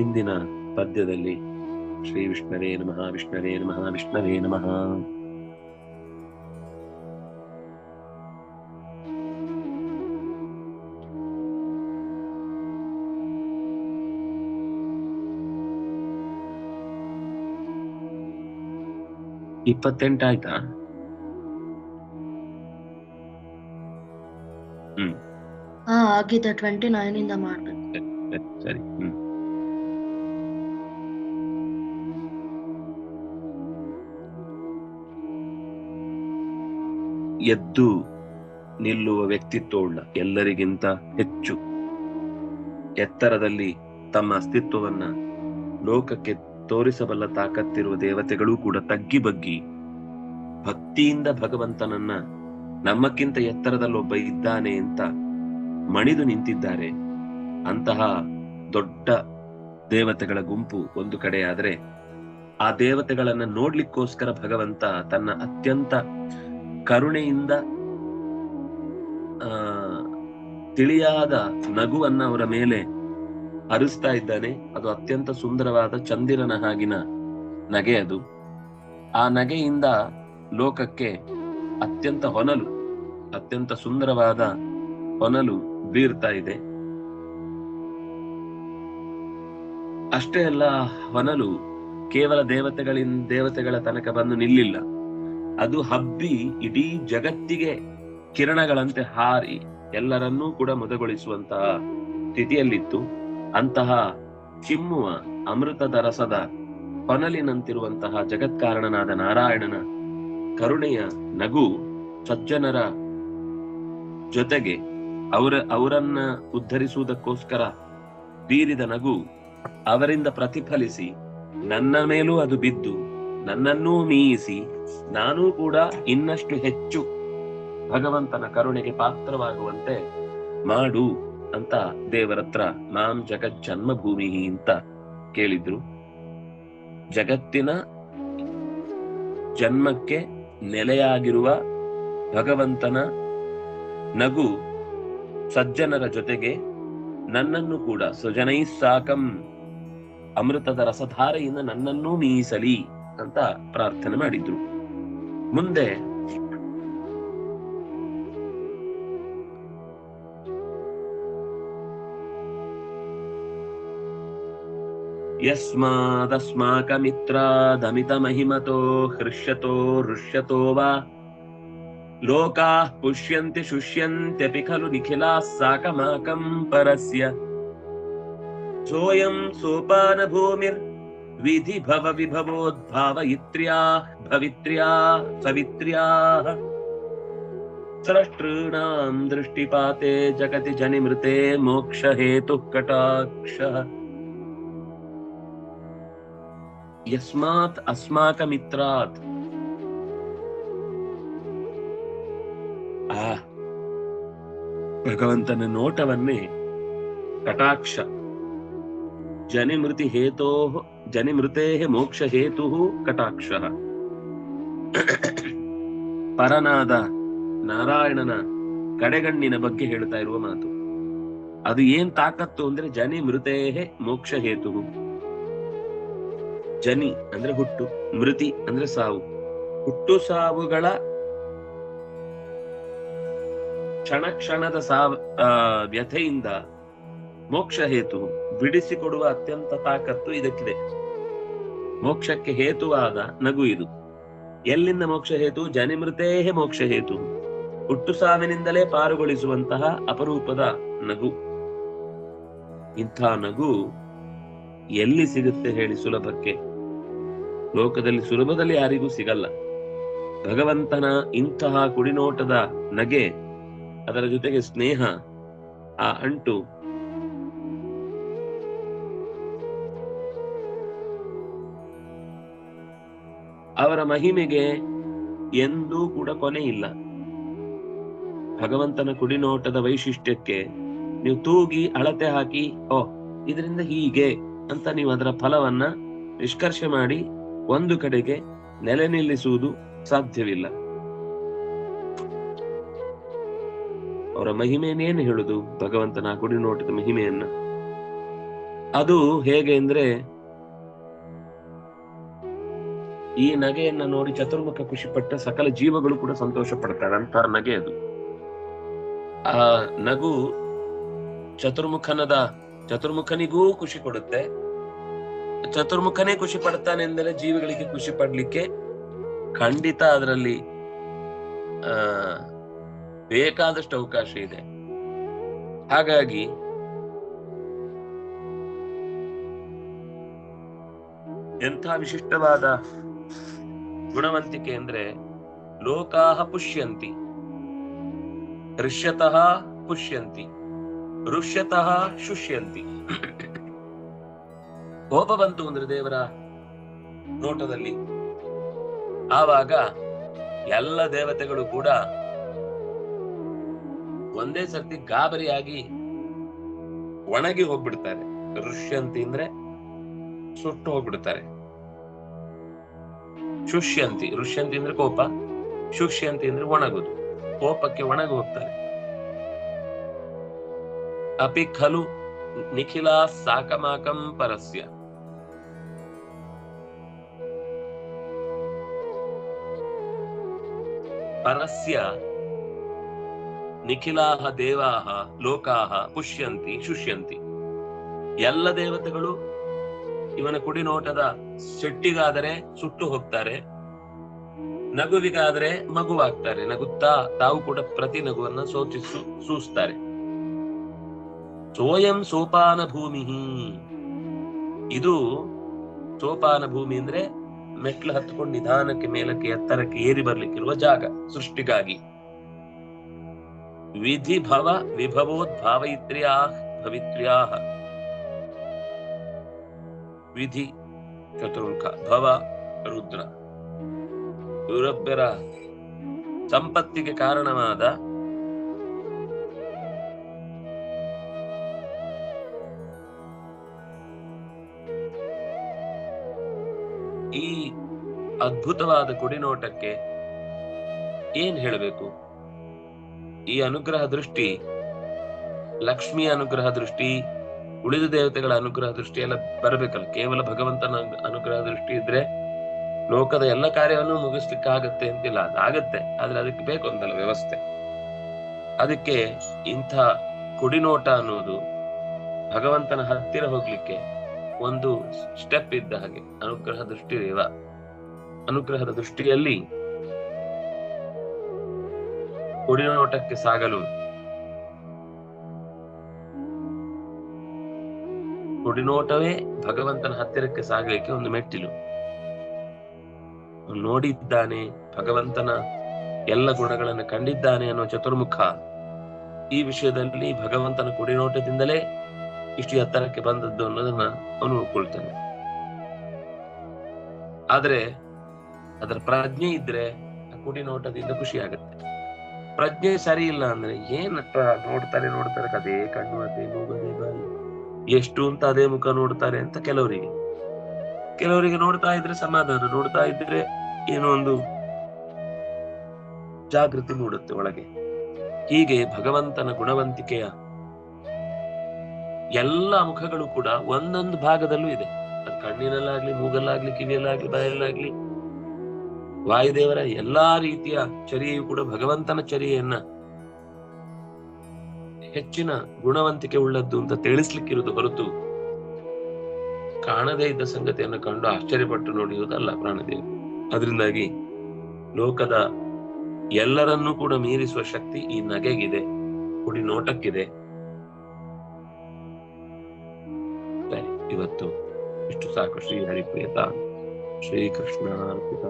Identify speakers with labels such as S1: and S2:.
S1: ಹಿಂದಿನ ಪದ್ಯದಲ್ಲಿ ಶ್ರೀ ವಿಷ್ಣುವೇ ನಮಃ ವಿಷ್ಣುವೇ ನಮಃ ವಿಷ್ಣುವೇ ನಮಃ. ಇಪ್ಪತ್ತೆಂಟಾಯ್ತಾ
S2: ಹಾ ಆಗಿದೆ. ಟ್ವೆಂಟಿ ನೈನ್ ಇಂದ ಮಾಡ್ಬೇಕು.
S1: ಸರಿ, ಸರಿ. ಹ್ಮ್. ಎದ್ದು ನಿಲ್ಲುವ ವ್ಯಕ್ತಿತ್ವವುಳ್ಳ ಎಲ್ಲರಿಗಿಂತ ಹೆಚ್ಚು ಎತ್ತರದಲ್ಲಿ ತಮ್ಮ ಅಸ್ತಿತ್ವವನ್ನ ಲೋಕಕ್ಕೆ ತೋರಿಸಬಲ್ಲ ತಾಕತ್ತಿರುವ ದೇವತೆಗಳೂ ಕೂಡ ತಗ್ಗಿ ಬಗ್ಗಿ ಭಕ್ತಿಯಿಂದ ಭಗವಂತನನ್ನ ನಮ್ಮಕ್ಕಿಂತ ಎತ್ತರದಲ್ಲೊಬ್ಬ ಇದ್ದಾನೆ ಅಂತ ಮಣಿದು ನಿಂತಿದ್ದಾರೆ. ಅಂತಹ ದೊಡ್ಡ ದೇವತೆಗಳ ಗುಂಪು ಒಂದು ಕಡೆ ಆದ್ರೆ ಆ ದೇವತೆಗಳನ್ನ ನೋಡ್ಲಿಕ್ಕೋಸ್ಕರ ಭಗವಂತ ತನ್ನ ಅತ್ಯಂತ ಕರುಣೆಯಿಂದ ತಿಳಿಯಾದ ನಗುವನ್ನ ಅವರ ಮೇಲೆ ಹರಿಸ್ತಾ ಇದ್ದಾನೆ. ಅದು ಅತ್ಯಂತ ಸುಂದರವಾದ ಚಂದಿರನ ಹಾಗಿನ ನಗೆ ಅದು. ಆ ನಗೆಯಿಂದ ಲೋಕಕ್ಕೆ ಅತ್ಯಂತ ಹೊನಲು, ಅತ್ಯಂತ ಸುಂದರವಾದ ಹೊನಲು ಬೀರ್ತಾ ಇದೆ. ಅಷ್ಟೇ ಅಲ್ಲ, ಹೊನಲು ಕೇವಲ ದೇವತೆಗಳಿಂದ, ದೇವತೆಗಳ ತನಕ ಬಂದು ನಿಲ್ಲಿಲ್ಲ. ಅದು ಹಬ್ಬಿ ಇಡೀ ಜಗತ್ತಿಗೆ ಕಿರಣಗಳಂತೆ ಹಾರಿ ಎಲ್ಲರನ್ನೂ ಕೂಡ ಮದಗೊಳಿಸುವಂತಹ ಸ್ಥಿತಿಯಲ್ಲಿತ್ತು ಅಂತಹ ಚಿಮ್ಮುವ ಅಮೃತದ ರಸದ ಪನಲಿನಂತಿರುವಂತಹ ಜಗತ್ಕಾರಣನಾದ ನಾರಾಯಣನ ಕರುಣೆಯ ನಗು ಸಜ್ಜನರ ಜೊತೆಗೆ ಅವರ, ಅವರನ್ನ ಉದ್ಧರಿಸುವುದಕ್ಕೋಸ್ಕರ ಬೀರಿದ ನಗು ಅವರಿಂದ ಪ್ರತಿಫಲಿಸಿ ನನ್ನ ಮೇಲೂ ಅದು ಬಿದ್ದು ನನ್ನನ್ನೂ ಮೀಸಿ ನಾನೂ ಕೂಡ ಇನ್ನಷ್ಟು ಹೆಚ್ಚು ಭಗವಂತನ ಕರುಣೆಗೆ ಪಾತ್ರವಾಗುವಂತೆ ಮಾಡು ಅಂತ ದೇವರತ್ರ ಮಾಂ ಜಗತ್ ಜನ್ಮಭೂಮಿ ಅಂತ ಕೇಳಿದ್ರು. ಜಗತ್ತಿನ ಜನ್ಮಕ್ಕೆ ನೆಲೆಯಾಗಿರುವ ಭಗವಂತನ ನಗು ಸಜ್ಜನರ ಜೊತೆಗೆ ನನ್ನನ್ನು ಕೂಡ ಸ್ವಜನೈ ಸಾಕಂ ಅಮೃತದ ರಸಧಾರೆಯಿಂದ ನನ್ನನ್ನೂ ಮೀಸಲಿ. ಅಂತ ಪ್ರಾರ್ಥನೆ ಮಾಡಿದ್ರು. ಮುಂದೆ ಯಸ್ಮಾದಸ್ಮಾಕಮಿತ್ರಾದಮಿತಮಹಿಮತೋ ಹೃಷ್ಯತೋ ಹೃಷ್ಯತೋ ವಾ ಲೋಕಾಃ ಪುಷ್ಯಂತಿ ಶುಷ್ಯಂತ್ಯಪಿ ಖಲು ನಿಖಿಲಾಃ ಸಾಕಮಾಕಂ ಪರಸ್ಯ. ಸೋಯಂ ಸೋಪಾನ ಭೂಮಿರ್ ವಿಧಿ ಭವ ವಿಭವೋದ್ಭಾವಯಿತ್ರ್ಯಾ ಭವಿತ್ರ್ಯಾ ಸವಿತ್ರ್ಯಾ ಸೃಷ್ಟॄಣಾಂ ದೃಷ್ಟಿಪಾತೆ ಜಗತಿ ಜನಿಮೃತೆ ಮೋಕ್ಷ ಹೇತು ಕಟಾಕ್ಷ ಯಸ್ಮಾತ್ ಅಸ್ಮಾಕ ಮಿತ್ರಾತ್ ಆ ಭಗವಂತನ ನೋಟವನ್ನೇ ಕಟಾಕ್ಷ ಜನಿಮೃತಿ ಹೇತೋ ಜನಿಮೃತೆ ಮೋಕ್ಷ ಹೇತು ಕಟಾಕ್ಷ ಪರನಾದ ನಾರಾಯಣನ ಕಡೆಗಣ್ಣಿನ ಬಗ್ಗೆ ಹೇಳ್ತಾ ಇರುವ ಮಾತು. ಅದು ಏನ್ ತಾಕತ್ತು ಅಂದ್ರೆ ಜನಿ ಮೃತೇ ಮೋಕ್ಷ ಹೇತು ಜನಿ ಅಂದ್ರೆ ಹುಟ್ಟು, ಮೃತಿ ಅಂದ್ರೆ ಸಾವು. ಹುಟ್ಟು ಸಾವುಗಳ ಕ್ಷಣ ಕ್ಷಣದ ಸಾವ ವ್ಯಥೆಯಿಂದ ಮೋಕ್ಷ ಹೇತು ಬಿಡಿಸಿಕೊಡುವ ಅತ್ಯಂತ ತಾಕತ್ತು ಇದಕ್ಕಿದೆ. ಮೋಕ್ಷಕ್ಕೆ ಹೇತುವಾದ ನಗು ಇದು. ಎಲ್ಲಿಂದ ಮೋಕ್ಷ ಹೇತು? ಜನಿಮೃತೇಹೇ ಮೋಕ್ಷ ಹೇತು. ಹುಟ್ಟು ಸಾವಿನಿಂದಲೇ ಪಾರುಗೊಳಿಸುವಂತಹ ಅಪರೂಪದ ನಗು. ಇಂಥ ನಗು ಎಲ್ಲಿ ಸಿಗುತ್ತೆ ಹೇಳಿ ಸುಲಭಕ್ಕೆ? ಲೋಕದಲ್ಲಿ ಸುಲಭದಲ್ಲಿ ಯಾರಿಗೂ ಸಿಗಲ್ಲ. ಭಗವಂತನ ಇಂತಹ ಕುಡಿನೋಟದ ನಗೆ ಅದರ ಜೊತೆಗೆ ಸ್ನೇಹ, ಆ ಅಂಟು ಅವರ ಮಹಿಮೆಗೆ ಎಂದೂ ಕೂಡ ಕೊನೆ ಇಲ್ಲ. ಭಗವಂತನ ಕುಡಿನೋಟದ ವೈಶಿಷ್ಟ್ಯಕ್ಕೆ ನೀವು ತೂಗಿ ಅಳತೆ ಹಾಕಿ, ಓ, ಇದರಿಂದ ಹೀಗೆ ಅಂತ ನೀವು ಅದರ ಫಲವನ್ನ ನಿಷ್ಕರ್ಷೆ ಮಾಡಿ ಒಂದು ಕಡೆಗೆ ನೆಲೆ ನಿಲ್ಲಿಸುವುದು ಸಾಧ್ಯವಿಲ್ಲ. ಅವರ ಮಹಿಮೆಯನ್ನೇನು ಹೇಳುದು ಭಗವಂತನ ಕುಡಿನೋಟದ ಮಹಿಮೆಯನ್ನ? ಅದು ಹೇಗೆ ಅಂದ್ರೆ ಈ ನಗೆಯನ್ನ ನೋಡಿ ಚತುರ್ಮುಖ ಖುಷಿ ಪಟ್ಟ ಸಕಲ ಜೀವಗಳು ಕೂಡ ಸಂತೋಷ ಪಡ್ತಾರೆ. ಅಂತ ನಗೆ ಅದು. ಆ ನಗು ಚತುರ್ಮುಖನದ, ಚತುರ್ಮುಖನಿಗೂ ಖುಷಿ ಕೊಡುತ್ತೆ. ಚತುರ್ಮುಖನೇ ಖುಷಿ ಪಡ್ತಾನೆ ಎಂದರೆ ಜೀವಿಗಳಿಗೆ ಖುಷಿ ಪಡ್ಲಿಕ್ಕೆ ಖಂಡಿತ ಅದರಲ್ಲಿ, ಆ, ಬೇಕಾದಷ್ಟು ಅವಕಾಶ ಇದೆ. ಹಾಗಾಗಿ ಎಂಥ ವಿಶಿಷ್ಟವಾದ ಗುಣವಂತಿಕೆ ಅಂದ್ರೆ ಲೋಕಾಹ ಪುಷ್ಯಂತಿ, ಋಷ್ಯತಃ ಪುಷ್ಯಂತಿ, ಋಷ್ಯತಃ ಶುಷ್ಯಂತಿ. ಕೋಪ ಬಂತು ಅಂದ್ರೆ ದೇವರ ನೋಟದಲ್ಲಿ. ಆವಾಗ ಎಲ್ಲ ದೇವತೆಗಳು ಕೂಡ ಒಂದೇ ಸರ್ತಿ ಗಾಬರಿಯಾಗಿ ಒಣಗಿ ಹೋಗ್ಬಿಡ್ತಾರೆ. ಋಷ್ಯಂತಿ ಅಂದ್ರೆ ಸುಟ್ಟು ಹೋಗ್ಬಿಡ್ತಾರೆ. ಶುಷ್ಯಂತಿ. ಋಷ್ಯಂತಿ ಅಂದ್ರೆ ಕೋಪ. ಶುಷ್ಯಂತಿ ಅಂದ್ರೆ ಒಣಗುದು ಕೋಪಕ್ಕೆ ಒಣಗಿ ಹೋಗ್ತಾರೆ. ಅಪಿ ಖಲು ನಿಖಿಲ ಸಾಕಮಾಕಂ ಪರಸ್ಯ. ಪರಸ್ಯ ನಿಖಿಲಾಹ ದೇವಾಹ ಲೋಕಾಹ ಪುಷ್ಯಂತಿ ಶುಷ್ಯಂತಿ. ಎಲ್ಲ ದೇವತೆಗಳು ಇವನ ಕುಡಿನೋಟದ ಸಿಟ್ಟಿಗಾದರೆ ಸುಟ್ಟು ಹೋಗ್ತಾರೆ, ನಗುವಿಗಾದ್ರೆ ಮಗುವಾಗ್ತಾರೆ, ನಗುತ್ತಾ ತಾವು ಕೂಡ ಪ್ರತಿ ನಗುವನ್ನ ಸೋಚಿಸು ಸೂಸ್ತಾರೆ. ಸೋಯಂ ಸೋಪಾನ ಭೂಮಿ ಇದು ಸೋಪಾನ ಭೂಮಿ ಅಂದ್ರೆ ಮೆಟ್ಲು ಹತ್ಕೊಂಡು ನಿಧಾನಕ್ಕೆ ಮೇಲಕ್ಕೆ ಎತ್ತರಕ್ಕೆ ಏರಿ ಬರ್ಲಿಕ್ಕಿರುವ ಜಾಗ, ಸೃಷ್ಟಿಗಾಗಿ. ವಿಧಿ ಭವ ವಿಭವೋದ್ಭಾವಯಿತ್ರ್ಯಾ ಭವಿತ್ರ್ಯಾ ವಿಧಿ ಚತುರ್ಮುಖ ಭವ ರುದ್ರ. ಇವರೊಬ್ಬರ ಸಂಪತ್ತಿಗೆ ಕಾರಣವಾದ ಈ ಅದ್ಭುತವಾದ ಕುಡಿನೋಟಕ್ಕೆ ಏನ್ ಹೇಳಬೇಕು? ಈ ಅನುಗ್ರಹ ದೃಷ್ಟಿ, ಲಕ್ಷ್ಮಿ ಅನುಗ್ರಹ ದೃಷ್ಟಿ ಉಳಿದ ದೇವತೆಗಳ ಅನುಗ್ರಹ ದೃಷ್ಟಿ ಎಲ್ಲ ಬರಬೇಕಲ್ಲ. ಕೇವಲ ಭಗವಂತನ ಅನುಗ್ರಹ ದೃಷ್ಟಿ ಇದ್ರೆ ಲೋಕದ ಎಲ್ಲ ಕಾರ್ಯವನ್ನು ಮುಗಿಸ್ಲಿಕ್ಕೆ ಆಗತ್ತೆ ಅಂತಿಲ್ಲ. ಅದಾಗತ್ತೆ. ಆದ್ರೆ ಅದಕ್ಕೆ ಬೇಕು ಅಂತಲ್ಲ ವ್ಯವಸ್ಥೆ. ಅದಕ್ಕೆ ಇಂಥ ಕುಡಿನೋಟ ಅನ್ನೋದು ಭಗವಂತನ ಹತ್ತಿರ ಹೋಗ್ಲಿಕ್ಕೆ ಒಂದು ಸ್ಟೆಪ್ ಇದ್ದ ಹಾಗೆ. ಅನುಗ್ರಹ ದೃಷ್ಟಿ ದೇವ ಅನುಗ್ರಹದ ದೃಷ್ಟಿಯಲ್ಲಿ ಕುಡಿನೋಟಕ್ಕೆ ಸಾಗಲು ಕುಡಿನೋಟವೇ ಭಗವಂತನ ಹತ್ತಿರಕ್ಕೆ ಸಾಗಲಿಕ್ಕೆ ಒಂದು ಮೆಟ್ಟಿಲು. ನೋಡಿದ್ದಾನೆ, ಭಗವಂತನ ಎಲ್ಲ ಗುಣಗಳನ್ನು ಕಂಡಿದ್ದಾನೆ ಅನ್ನೋ ಚತುರ್ಮುಖ. ಈ ವಿಷಯದಲ್ಲಿ ಭಗವಂತನ ಕುಡಿನೋಟದಿಂದಲೇ ಇಷ್ಟು ಎತ್ತರಕ್ಕೆ ಬಂದದ್ದು ಅನ್ನೋದನ್ನ ಅವನು ಒಪ್ಕೊಳ್ತಾನೆ. ಆದ್ರೆ ಅದರ ಪ್ರಜ್ಞೆ ಇದ್ರೆ ಕುಡಿನೋಟದಿಂದ ಖುಷಿ ಆಗುತ್ತೆ. ಪ್ರಜ್ಞೆ ಸರಿ ಇಲ್ಲ ಅಂದ್ರೆ ಏನಪ್ಪ ನೋಡ್ತಾರೆ ನೋಡ್ತಾರೆ ಅದೇ ಕಣ್ಣು, ಅದೇ, ಮೂಗದೇ, ಬಾಯಿ. ಎಷ್ಟು ಅಂತ ಅದೇ ಮುಖ ನೋಡ್ತಾರೆ ಅಂತ ಕೆಲವರಿಗೆ. ಕೆಲವರಿಗೆ ನೋಡ್ತಾ ಇದ್ರೆ ಸಮಾಧಾನ, ನೋಡ್ತಾ ಇದ್ರೆ ಏನೋ ಒಂದು ಜಾಗೃತಿ ಮೂಡುತ್ತೆ ಒಳಗೆ. ಹೀಗೆ ಭಗವಂತನ ಗುಣವಂತಿಕೆಯ ಎಲ್ಲ ಮುಖಗಳು ಕೂಡ ಒಂದೊಂದು ಭಾಗದಲ್ಲೂ ಇದೆ. ಅದು ಕಣ್ಣಿನಲ್ಲಾಗ್ಲಿ, ಮೂಗಲ್ಲಾಗ್ಲಿ, ಕಿವಿಯಲ್ಲಾಗ್ಲಿ, ಬಾಯಲ್ಲಾಗ್ಲಿ. ವಾಯುದೇವರ ಎಲ್ಲಾ ರೀತಿಯ ಚರಿಯೂ ಕೂಡ ಭಗವಂತನ ಚರ್ಯೆಯನ್ನ ಹೆಚ್ಚಿನ ಗುಣವಂತಿಕೆ ಉಳ್ಳದ್ದು ಅಂತ ತಿಳಿಸ್ಲಿಕ್ಕಿರುವುದು ಹೊರತು ಕಾಣದೇ ಇದ್ದ ಸಂಗತಿಯನ್ನು ಕಂಡು ಆಶ್ಚರ್ಯಪಟ್ಟು ನೋಡಿರುವುದಲ್ಲ ಪ್ರಾಣದೇವಿ. ಅದರಿಂದಾಗಿ ಲೋಕದ ಎಲ್ಲರನ್ನೂ ಕೂಡ ಮೀರಿಸುವ ಶಕ್ತಿ ಈ ನಗೆಗಿದೆ, ಕುಡಿ ನೋಟಕ್ಕಿದೆ. ಇವತ್ತು ಇಷ್ಟು ಸಾಕು ಶ್ರೀ ಹರಿಪ್ರಿಯತ. ಶ್ರೀಕೃಷ್ಣ ಅರ್ಪಿತ